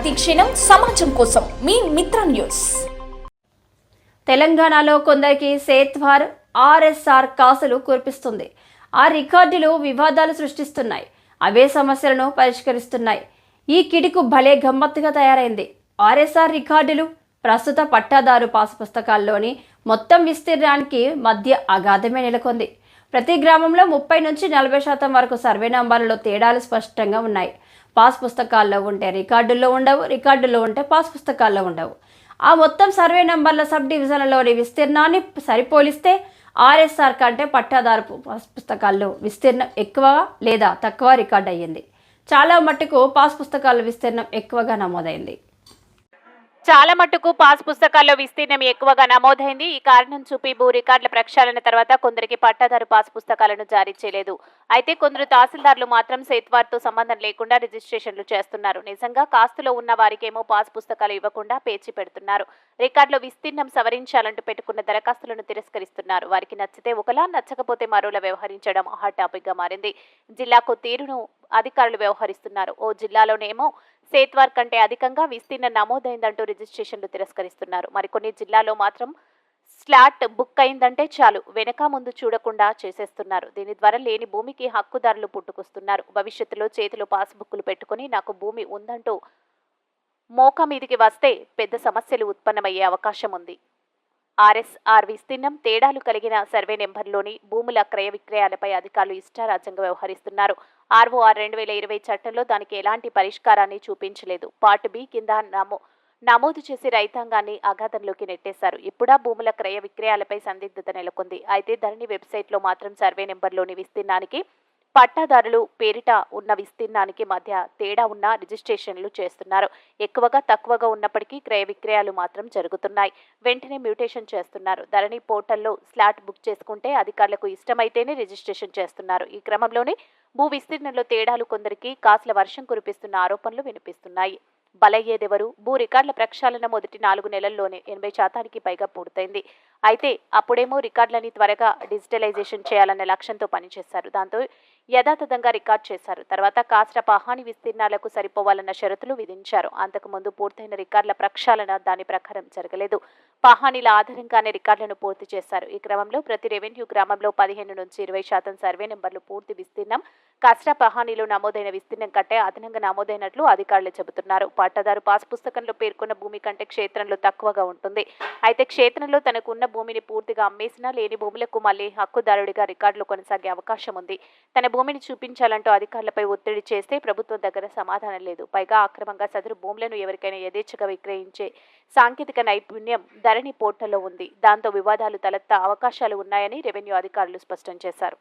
ప్రతిక్షణం సమాజం కోసం మీ మిత్ర న్యూస్. తెలంగాణలో కొందరికి సేత్వార్ ఆర్ఎస్ఆర్ కాసులు కురిపిస్తుంది. ఆ రికార్డులు వివాదాలు సృష్టిస్తున్నాయి. అవే సమస్యలను పరిష్కరిస్తున్నాయి. ఈ కిడికు భలే గమ్మత్తుగా తయారైంది. ఆర్ఎస్ఆర్ రికార్డులు ప్రస్తుత పట్టాదారు పాసు పుస్తకాల్లోని మొత్తం విస్తీర్ణానికి మధ్య అగాధమే నెలకొంది. ప్రతి గ్రామంలో ముప్పై నుంచి నలభై శాతం వరకు సర్వే నంబర్లలో తేడాలు స్పష్టంగా ఉన్నాయి. పాస్ పుస్తకాల్లో ఉంటే రికార్డుల్లో ఉండవు రికార్డుల్లో ఉంటే పాస్ పుస్తకాల్లో ఉండవు. ఆ మొత్తం సర్వే నెంబర్ల సబ్ డివిజన్లలోని విస్తీర్ణాన్ని సరిపోలిస్తే ఆర్ఎస్ఆర్ కంటే పట్టాదారు పాస్ పుస్తకాల్లో విస్తీర్ణం ఎక్కువ లేదా తక్కువ రికార్డ్ అయ్యింది చాలా మట్టుకు పాస్ పుస్తకాల విస్తీర్ణం ఎక్కువగా నమోదైంది. చాలా మట్టుకు పాస్ పుస్తకాల్లో విస్తీర్ణం ఎక్కువగా నమోదైంది. ఈ కారణం చూపి భూ రికార్డుల ప్రక్షాళన తర్వాత కొందరికి పట్టాదారు పాస్ పుస్తకాలను జారీ చేయలేదు. అయితే కొందరు తహసీల్దార్లు మాత్రం సేత్వార్తో సంబంధం లేకుండా రిజిస్ట్రేషన్లు చేస్తున్నారు. నిజంగా కాస్తులో ఉన్న వారికేమో పాస్ పుస్తకాలు ఇవ్వకుండా పేచి పెడుతున్నారు. రికార్డులో విస్తీర్ణం సవరించాలంటూ పెట్టుకున్న దరఖాస్తులను తిరస్కరిస్తున్నారు. వారికి నచ్చితే ఒకలా నచ్చకపోతే మరోలా వ్యవహరించడం హాట్ టాపిక్గా మారింది. జిల్లాకు తీరును అధికారులు వ్యవహరిస్తున్నారు. ఓ జిల్లాలోనేమో సేత్వార్ కంటే అధికంగా విస్తీర్ణ నమోదైందంటూ రిజిస్ట్రేషన్లు తిరస్కరిస్తున్నారు. మరికొన్ని జిల్లాలో మాత్రం స్లాట్ బుక్ అయిందంటే చాలు. వెనక ముందు చూడకుండా చేసేస్తున్నారు. దీని ద్వారా లేని భూమికి హక్కుదారులు పుట్టుకొస్తున్నారు. భవిష్యత్తులో చేతిలో పాస్బుక్లు పెట్టుకుని నాకు భూమి ఉందంటూ మోక మీదికి వస్తే పెద్ద సమస్యలు ఉత్పన్నమయ్యే అవకాశం ఉంది ఆర్ఎస్ఆర్ విస్తీర్ణం తేడాలు కలిగిన సర్వే నెంబర్లోని భూముల క్రయ విక్రయాలపై అధికారులు ఇష్టారాజ్యంగా వ్యవహరిస్తున్నారు. ఆర్ఓఆర్ రెండు వేల ఇరవై చట్టంలో దానికి ఎలాంటి పరిష్కారాన్ని చూపించలేదు. పార్ట్ బి కింద నమో నమోదు చేసి రైతాంగాన్ని అగాధంలోకి నెట్టేశారు. ఇప్పుడా భూముల క్రయ విక్రయాలపై సందిగ్ధత నెలకొంది. అయితే ధరణి వెబ్సైట్లో మాత్రం సర్వే నెంబర్లోని విస్తీర్ణానికి పట్టాదారులు పేరిట ఉన్న విస్తీర్ణానికి మధ్య తేడా ఉన్న రిజిస్ట్రేషన్లు చేస్తున్నారు. ఎక్కువగా తక్కువగా ఉన్నప్పటికీ క్రయ విక్రయాలు మాత్రం జరుగుతున్నాయి. వెంటనే మ్యూటేషన్ చేస్తున్నారు. ధరణి పోర్టల్లో స్లాట్ బుక్ చేసుకుంటే అధికారులకు ఇష్టమైతేనే రిజిస్ట్రేషన్ చేస్తున్నారు. ఈ క్రమంలోనే భూ విస్తీర్ణంలో తేడాలు కొందరికి కాసుల వర్షం కురిపిస్తున్న ఆరోపణలు వినిపిస్తున్నాయి. బలయ్యేదెవరు? భూ రికార్డుల ప్రక్షాళన మొదటి నాలుగు నెలల్లోనే ఎనభై శాతానికి పైగా పూర్తయింది. అయితే అప్పుడేమో రికార్డులని త్వరగా డిజిటలైజేషన్ చేయాలన్న లక్ష్యంతో పనిచేశారు. దాంతో యథాతథంగా రికార్డ్ చేశారు. తర్వాత కాస్త పహాని విస్తీర్ణాలకు సరిపోవాలన్న షరతులు విధించారు. అంతకుముందు పూర్తయిన రికార్డుల ప్రక్షాళన దాని ప్రకారం జరగలేదు. పహానీల ఆధారంగానే రికార్డులను పూర్తి చేశారు. ఈ క్రమంలో ప్రతి రెవెన్యూ గ్రామంలో పదిహేను నుంచి ఇరవై శాతం సర్వే నెంబర్లు పూర్తి విస్తీర్ణం కష్ట పహానీలో నమోదైన విస్తీర్ణం కంటే అదనంగా నమోదైనట్లు అధికారులు చెబుతున్నారు. పట్టాదారు పాస్ పుస్తకంలో పేర్కొన్న భూమి కంటే క్షేత్రంలో తక్కువగా ఉంటుంది. అయితే క్షేత్రంలో తనకున్న భూమిని పూర్తిగా అమ్మేసినా లేని భూములకు మళ్ళీ హక్కుదారుడిగా రికార్డులు కొనసాగే అవకాశం ఉంది. తన భూమిని చూపించాలంటూ అధికారులపై ఒత్తిడి చేస్తే ప్రభుత్వం దగ్గర సమాధానం లేదు. పైగా అక్రమంగా సదరు భూములను ఎవరికైనా యథేచ్ఛగా విక్రయించే సాంకేతిక నైపుణ్యం ధరణి పోర్టల్లో ఉంది. దాంతో వివాదాలు తలెత్త అవకాశాలు ఉన్నాయని రెవెన్యూ అధికారులు స్పష్టం చేశారు.